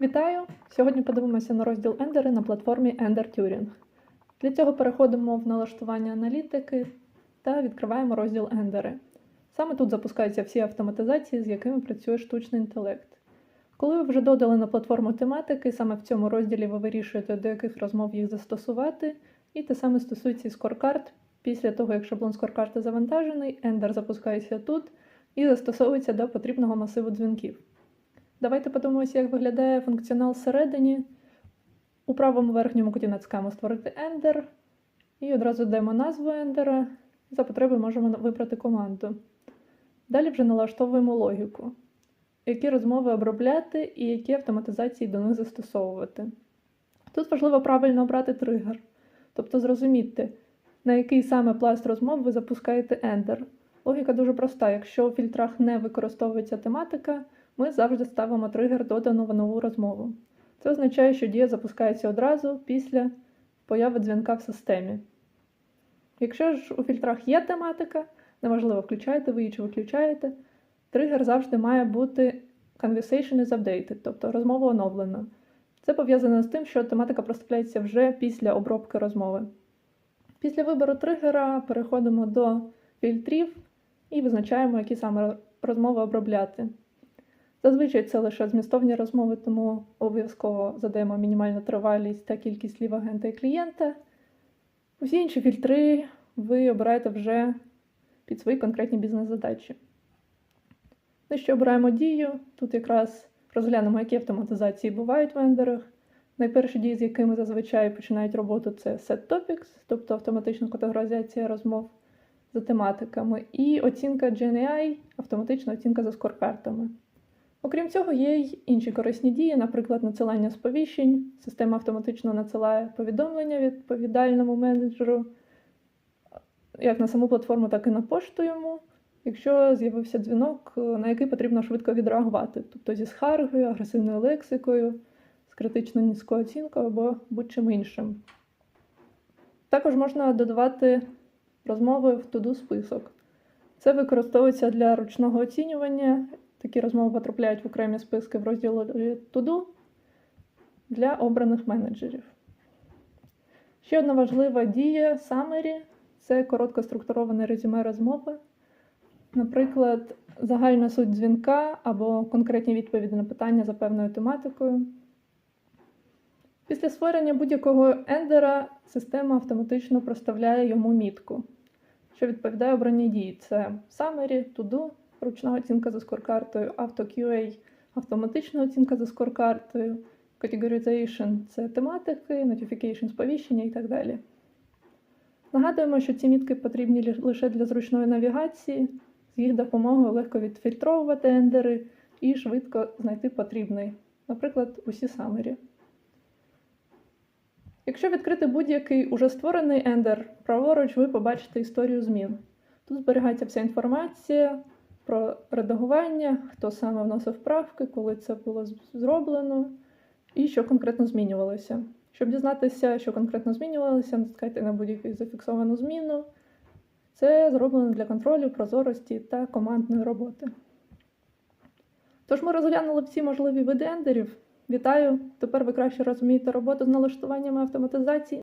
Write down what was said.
Вітаю! Сьогодні подивимося на розділ Ендери на платформі Ender Turing. Для цього переходимо в налаштування аналітики та відкриваємо розділ Ендери. Саме тут запускаються всі автоматизації, з якими працює штучний інтелект. Коли ви вже додали на платформу тематики, саме в цьому розділі ви вирішуєте, до яких розмов їх застосувати, і те саме стосується і скоркарт. Після того, як шаблон скоркарти завантажений, Ender запускається тут і застосовується до потрібного масиву дзвінків. Давайте подивимося, як виглядає функціонал всередині. У правому верхньому куті натискаємо створити Ender і одразу даємо назву Ендера. За потреби можемо вибрати команду. Далі вже налаштовуємо логіку, які розмови обробляти і які автоматизації до них застосовувати. Тут важливо правильно обрати тригер, тобто зрозуміти, на який саме пласт розмов ви запускаєте Ender. Логіка дуже проста. Якщо у фільтрах не використовується тематика, ми завжди ставимо тригер додано в нову розмову. Це означає, що дія запускається одразу після появи дзвінка в системі. Якщо ж у фільтрах є тематика, неважливо, включаєте ви її чи виключаєте, тригер завжди має бути conversation is updated, тобто розмова оновлена. Це пов'язано з тим, що тематика проставляється вже після обробки розмови. Після вибору тригера переходимо до фільтрів і визначаємо, які саме розмови обробляти. Зазвичай це лише змістовні розмови, тому обов'язково задаємо мінімальну тривалість та кількість слів агента і клієнта. Усі інші фільтри ви обираєте вже під свої конкретні бізнес-задачі. Нижче обираємо дію. Тут якраз розглянемо, які автоматизації бувають в ендерах. Найперші дії, з якими зазвичай починають роботу, це set topics, тобто автоматична категоризація розмов за тематиками, і оцінка GNI, автоматична оцінка за скоркартами. Окрім цього, є й інші корисні дії, наприклад, надсилання сповіщень. Система автоматично надсилає повідомлення відповідальному менеджеру, як на саму платформу, так і на пошту йому, якщо з'явився дзвінок, на який потрібно швидко відреагувати, тобто зі скаргою, агресивною лексикою, з критично низькою оцінкою або будь-чим іншим. Також можна додавати розмови в туду список. Це використовується для ручного оцінювання. Такі розмови потрапляють в окремі списки в розділі Туду для обраних менеджерів. Ще одна важлива дія Summary – це коротко структуроване резюме розмови. Наприклад, загальна суть дзвінка або конкретні відповіді на питання за певною тематикою. Після створення будь-якого ендера система автоматично проставляє йому мітку, що відповідає обраній дії. Це Summary, To-Do, ручна оцінка за скоркартою, AutoQA, автоматична оцінка за скоркартою, Categorization – це тематики, Notification – сповіщення і так далі. Нагадуємо, що ці мітки потрібні лише для зручної навігації, з їх допомогою легко відфільтровувати ендери і швидко знайти потрібний, наприклад, усі Summary. Якщо відкрити будь-який уже створений ендер, праворуч ви побачите історію змін. Тут зберігається вся інформація про редагування, хто саме вносив правки, коли це було зроблено і що конкретно змінювалося. Щоб дізнатися, що конкретно змінювалося, натискайте на будь-яку зафіксовану зміну. Це зроблено для контролю, прозорості та командної роботи. Тож ми розглянули всі можливі види ендерів. Вітаю! Тепер ви краще розумієте роботу з налаштуваннями автоматизації